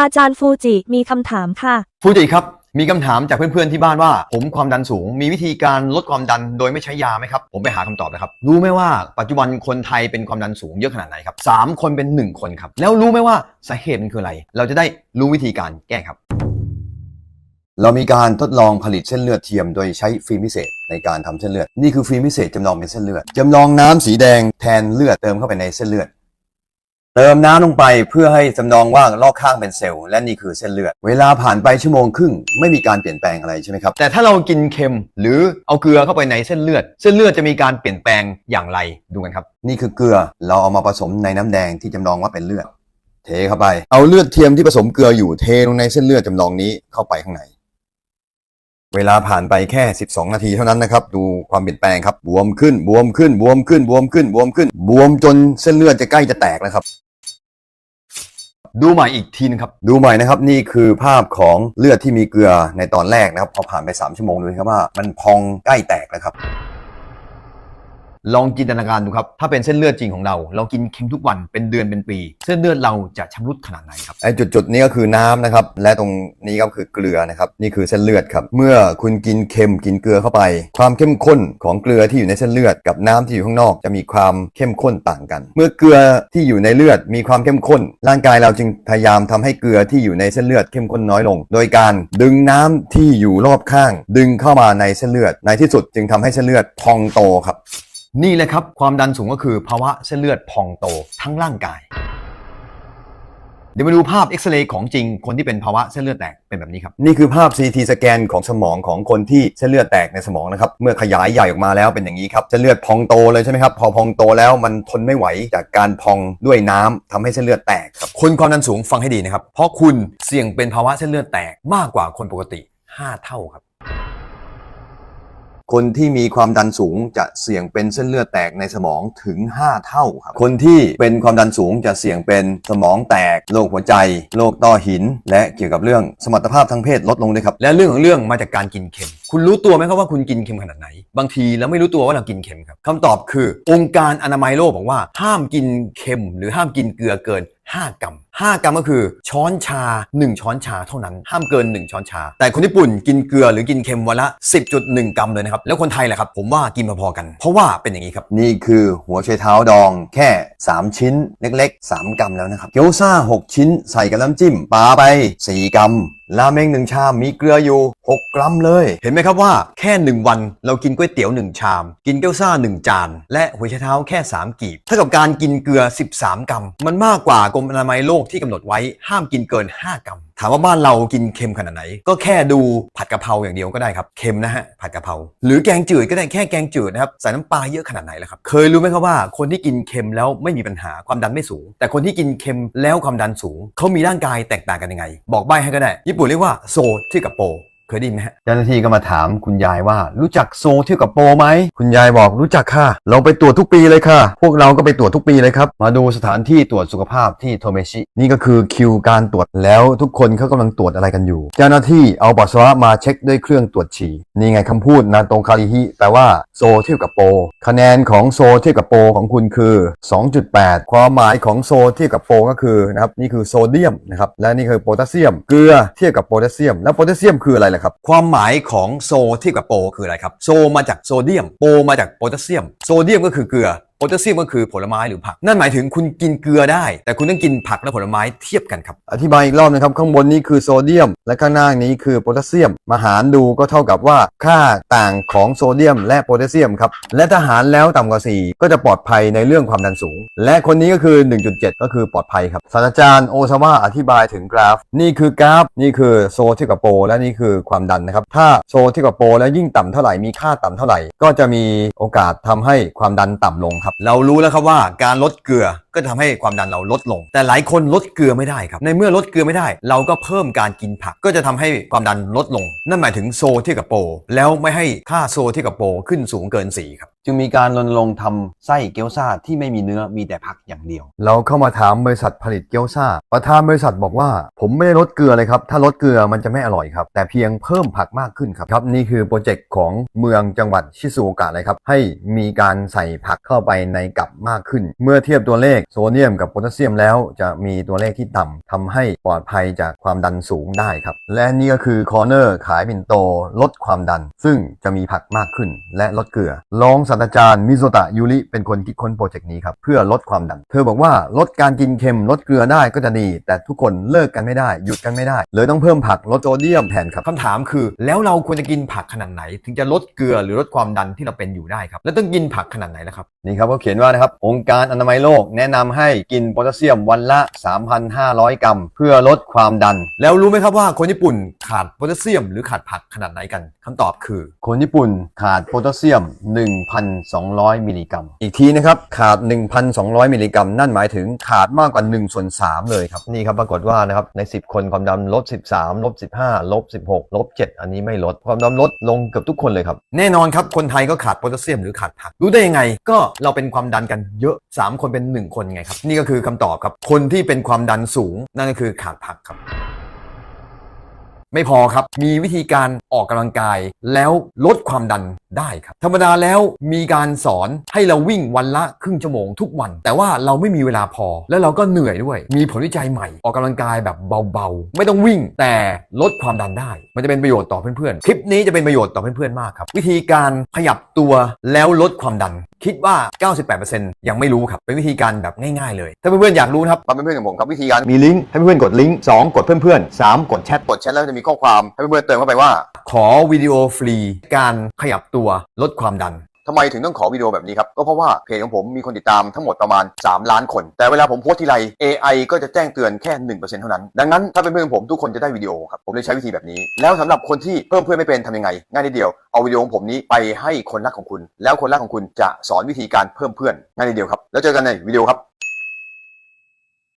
อาจารย์ฟูจิมีคำถามค่ะ ฟูจิครับ มีคำถามจากเพื่อนๆที่บ้านว่า ผมความดันสูง มีวิธีการลดความดันโดยไม่ใช้ยาไหมครับ ผมไปหาคำตอบนะครับ รู้ไหมว่าปัจจุบันคนไทยเป็นความดันสูงเยอะขนาดไหนครับสามคนเป็นหนึ่งคนครับ แล้วรู้ไหมว่าสาเหตุมันคืออะไร เราจะได้รู้วิธีการแก้ครับ เรามีการทดลองผลิตเส้นเลือดเทียมโดยใช้ฟิล์มพิเศษในการทำเส้นเลือด นี่คือฟิล์มพิเศษจำลองเป็นเส้นเลือดจำลองน้ำสีแดงแทนเลือดเติมเข้าไปในเส้นเลือด เติมน้ำลงไปเพื่อให้จำลองว่ารอบข้างเป็นเซลล์และนี่คือเส้นเลือด เวลาผ่านไปชั่วโมงครึ่งไม่มีการเปลี่ยนแปลงอะไรใช่ไหมครับ แต่ถ้าเรากินเค็มหรือเอาเกลือเข้าไปในเส้นเลือด เส้นเลือดจะมีการเปลี่ยนแปลงอย่างไรดูกันครับ นี่คือเกลือเราเอามาผสมในน้ำแดงที่จำลองว่าเป็นเลือด เทเข้าไป เอาเลือดเทียมที่ผสมเกลืออยู่เทลงในเส้นเลือดจำลองนี้เข้าไปข้างในเวลาผ่านไปแค่ 12 นาทีเท่านั้นนะครับ ดูความเปลี่ยนแปลงครับ บวมขึ้น บวมขึ้น บวมขึ้น บวมขึ้น บวมขึ้น บวมจนเส้นเลือดจะใกล้จะแตกแล้วครับ ดูใหม่อีกทีนึงครับ ดูใหม่นะครับนี่คือภาพของเลือดที่มีเกลือในตอนแรกนะครับพอผ่านไป 3 ชั่วโมงดูนะครับว่ามันพองใกล้แตกแล้วครับ ลองจินตนาการดูครับ ถ้าเป็นเส้นเลือดจริงของเรา เรากินเค็มทุกวันเป็นเดือนเป็นปี เส้นเลือดเราจะชำรุดขนาดไหนครับ ไอ้จุดๆนี้ก็คือน้ำนะครับ และตรงนี้ก็คือเกลือนะครับ นี่คือเส้นเลือดครับ เมื่อคุณกินเค็มกินเกลือเข้าไป ความเข้มข้นของเกลือที่อยู่ในเส้นเลือดกับน้ำที่อยู่ข้างนอก จะมีความเข้มข้นต่างกัน เมื่อเกลือที่อยู่ในเลือดมีความเข้มข้น ร่างกายเราจึงพยายามทำให้เกลือที่อยู่ในเส้นเลือดเข้มข้นน้อยลง โดยการดึงน้ำที่อยู่รอบข้าง ดึงเข้ามาในเส้นเลือดในที่สุดจึงทำให้เส้นเลือดพองโตครับ นี่แหละครับความดันสูงก็คือภาวะเส้นเลือดพองโตทั้งร่างกาย เดี๋ยวมาดูภาพเอ็กซเรย์ของจริงคนที่เป็นภาวะเส้นเลือดแตกเป็นแบบนี้ครับ นี่คือภาพ CT สแกนของสมองของคนที่เส้นเลือดแตกในสมองนะครับ เมื่อขยายใหญ่ออกมาแล้วเป็นอย่างนี้ครับเส้นเลือดพองโตเลยใช่ไหมครับพอพองโตแล้วมันทนไม่ไหวจากการพองด้วยน้ำทำให้เส้นเลือดแตกครับคนความดันสูงฟังให้ดีนะครับเพราะคุณเสี่ยงเป็นภาวะเส้นเลือดแตกมากกว่าคนปกติ 5 เท่าครับ คนที่มีความดันสูงจะเสี่ยงเป็นเส้นเลือดแตกในสมองถึง 5 เท่าครับคนที่เป็นความดันสูงจะเสี่ยงเป็นสมองแตกโรคหัวใจโรคต้อหิน และเกี่ยวกับเรื่องสมรรถภาพทางเพศลดลงด้วยครับและเรื่องของเรื่องมาจากการกินเค็ม คุณรู้ตัวไหมครับว่าคุณกินเค็มขนาดไหน บางทีเราไม่รู้ตัวว่าเรากินเค็มครับคำตอบคือ องค์การอนามัยโลกบอกว่า ห้ามกินเค็ม หรือห้ามกินเกลือเกิน 5 กรัม 5 กรัมก็คือ ช้อนชา 1 ช้อนชาเท่านั้น ห้ามเกิน 1 ช้อนชา แต่คนญี่ปุ่นกินเกลือหรือกินเค็มวันละ 10.1 กรัมเลยนะครับ แล้วคนไทยแหละครับ ผมว่ากินพอๆกัน เพราะว่าเป็นอย่างนี้ครับ นี่คือหัวไชเท้าดองแค่ 3 ชิ้นเล็ก ๆ 3 กรัมแล้วนะครับ เกี๊ยวซ่า 6 ชิ้นใส่กับน้ำจิ้มปลาไป 4 กรัมราเมงหนึ่งชามมีเกลืออยู่ 6 กรัมเลย เห็นไหมครับว่าแค่ 1 วันเรากินก๋วยเตี๋ยว 1 ชาม กินเกี๊ยวซ่า 1 จาน และหัวไชเท้าแค่ 3 กีบเท่ากับการกินเกลือ 13 กรัม มันมากกว่ากรมอนามัยโลกที่กำหนดไว้ห้ามกินเกิน 5 กรัม ถามว่าบ้านเรากินเค็มขนาดไหน ก็แค่ดูผัดกะเพราอย่างเดียวก็ได้ครับเค็มนะฮะผัดกะเพราหรือแกงจืดก็ได้แค่แกงจืดนะครับใส่น้ำปลาเยอะขนาดไหนแล้วครับเคยรู้ไหมครับว่าคนที่กินเค็มแล้วไม่มีปัญหาความดันไม่สูง แต่คนที่กินเค็มแล้วความดันสูงเขามีร่างกายแตกต่างกันยังไง บอกใบให้ก็ได้ ญี่ปุ่นเรียกว่าโซที่กับโป เคยได้ไหมฮะเจ้าหน้าที่ก็มาถามคุณยายว่า รู้จักโซเที่ยวกับโปไหมคุณยายบอกรู้จักค่ะ เราไปตรวจทุกปีเลยค่ะ พวกเราก็ไปตรวจทุกปีเลยครับ มาดูสถานที่ตรวจสุขภาพที่โทเมชิ นี่ก็คือคิวการตรวจแล้วทุกคนเขากำลังตรวจอะไรกันอยู่ เจ้าหน้าที่เอาปัสสาวะมาเช็คด้วยเครื่องตรวจฉี่นี่ไงคำพูดนาโตคาริฮิแปลว่าโซเทียบกับโป คะแนนของโซเทียบกับโปของคุณคือ 2.8 ความหมายของโซเทียบกับโปก็คือนะครับนี่คือโซเดียมนะครับและนี่คือโพแทสเซียม เกลือเทียบกับโพแทสเซียม แล้วโพแทสเซียมคืออะไรล่ะครับ ความหมายของโซที่กับโป คืออะไรครับ โซมาจากโซเดียม โปมาจากโพแทสเซียม โซเดียมก็คือเกลือ โพแทสเซียมก็คือผลไม้หรือผัก นั่นหมายถึงคุณกินเกลือได้ แต่คุณต้องกินผักและผลไม้เทียบกันครับ อธิบายอีกรอบนะครับ ข้างบนนี้คือโซเดียม และข้างล่างนี้คือโพแทสเซียม มาหารดูก็เท่ากับว่าค่าต่างของโซเดียม และโพแทสเซียมครับ และถ้าหารแล้วต่ำกว่า 4 ก็จะปลอดภัยในเรื่องความดันสูง และคนนี้ก็คือ 1.7 ก็คือปลอดภัยครับ ศาสตราจารย์โอซาวะอธิบายถึงกราฟ นี่คือกราฟ นี่คือโซเทียกับโปและนี่คือความดันนะครับ ถ้าโซเทียกับโปและยิ่งต่ำเท่าไหร่ มีค่าต่ำเท่าไหร่ ก็จะมีโอกาสทำให้ความดันต่ำลงครับเรารู้แล้วครับว่าการลดเกลือก็จะทำให้ความดันเราลดลง แต่หลายคนลดเกลือไม่ได้ครับ ในเมื่อลดเกลือไม่ได้ เราก็เพิ่มการกินผัก ก็จะทำให้ความดันลดลง นั่นหมายถึงโซเทียบกับโปรแล้วไม่ให้ค่าโซเทียบกับโปรขึ้นสูงเกิน4ครับจึงมีการรณรงค์ทำไส้เกี๊ยวซ่าที่ไม่มีเนื้อมีแต่ผักอย่างเดียว เราเข้ามาถามบริษัทผลิตเกี๊ยวซ่าประธานบริษัทบอกว่า ผมไม่ได้ลดเกลือเลยครับ ถ้าลดเกลือมันจะไม่อร่อยครับ แต่เพียงเพิ่มผักมากขึ้นครับครับ นี่คือโปรเจกต์ของเมืองจังหวัดชิซูโอกะเลยครับ ให้มีการใส่ผักเข้าไปในกับมากขึ้น เมื่อเทียบตัวเลขขโซเดียมกับโพแทสเซียมแล้วจะมีตัวเลขที่ต่ำทำให้ปลอดภัยจากความดันสูงได้ครับ และนี่ก็คือคอร์เนอร์ขายปิ่นโตลดความดัน ซึ่งจะมีผักมากขึ้น และลดเกลือรองศาสตราจารย์มิโซตะยูริเป็นคนคิดค้นโปรเจกต์นี้ครับเพื่อลดความดัน เธอบอกว่าลดการกินเค็มลดเกลือได้ก็จะดี แต่ทุกคนเลิกกันไม่ได้ หยุดกันไม่ได้ เลยต้องเพิ่มผักลดโซเดียมแทนครับคำถามคือ แล้วเราควรจะกินผักขนาดไหน ถึงจะลดเกลือหรือลดความดันที่เราเป็นอยู่ได้ครับแล้วต้องกินผักขนาดไหนล่ะครับนี่ครับก็เขียนว่านะครับองค์การอนามัยโลกแนะนำให้กินโพแทสเซียมวันละ 3,500 กรัม เพื่อลดความดัน แล้วรู้ไหมครับว่าคนญี่ปุ่นขาดโพแทสเซียม หรือขาดผักขนาดไหนกันคำตอบคือ คนญี่ปุ่นขาดโพแทสเซียม 1,200 มิลลิกรัม อีกทีนะครับขาด 1,200 มิลลิกรัม นั่นหมายถึงขาดมากกว่า1ส่วน3เลยครับนี่ครับปรากฏว่านะครับใน 10 คนความดันลด13ลบ15ลบ16ลบ7อันนี้ไม่ลดความดันลดลงเกือบทุกคนเลยครับแน่นอนครับคนไทยก็ขาดโพแทสเซียมหรือขาดผัก รู้ได้ยังไงก็เราเป็นความดันกันเยอะ 3 คนเป็น 1 คนไงครับ นี่ก็คือคำตอบครับ คนที่เป็นความดันสูง นั่นก็คือขาดผักครับ ไม่พอครับ มีวิธีการออกกำลังกายแล้วลดความดันได้ครับ ธรรมดาแล้วมีการสอนให้เราวิ่งวันละครึ่งชั่วโมงทุกวัน แต่ว่าเราไม่มีเวลาพอ แล้วเราก็เหนื่อยด้วย มีผลวิจัยใหม่ ออกกำลังกายแบบเบาๆ ไม่ต้องวิ่งแต่ลดความดันได้ มันจะเป็นประโยชน์ต่อเพื่อนๆ คลิปนี้จะเป็นประโยชน์ต่อเพื่อนๆมากครับ วิธีการขยับตัวแล้วลดความดัน คิดว่า 98%ยังไม่รู้ครับ เป็นวิธีการแบบง่ายๆเลย ถ้าเพื่อนๆอยากรู้นะครับมาเป็นเพื่อนกับผมครับวิธีการมีลิงก์ให้เพื่อนๆกดลิงก์2กดเพื่อนๆ3กดแชทกดแชทแล้วจะมีข้อความให้เพื่อนๆเติมเข้าไปว่า ขอวิดีโอฟรี การขยับตัวลดความดัน ทำไมถึงต้องขอวิดีโอแบบนี้ครับ ก็เพราะว่าเพจของผมมีคนติดตามทั้งหมดประมาณ 3 ล้านคน แต่เวลาผมโพสทีไร AI ก็จะแจ้งเตือนแค่ 1%เท่านั้น ดังนั้นถ้าเป็นเพื่อนผมทุกคนจะได้วิดีโอครับ ผมเลยใช้วิธีแบบนี้ แล้วสำหรับคนที่เพิ่มเพื่อนไม่เป็นทำยังไง ง่ายนิดเดียว เอาวิดีโอของผมนี้ไปให้คนรักของคุณ แล้วคนรักของคุณจะสอนวิธีการเพิ่มเพื่อนง่ายนิดเดียวครับ แล้วเจอกันในวิดีโอครับ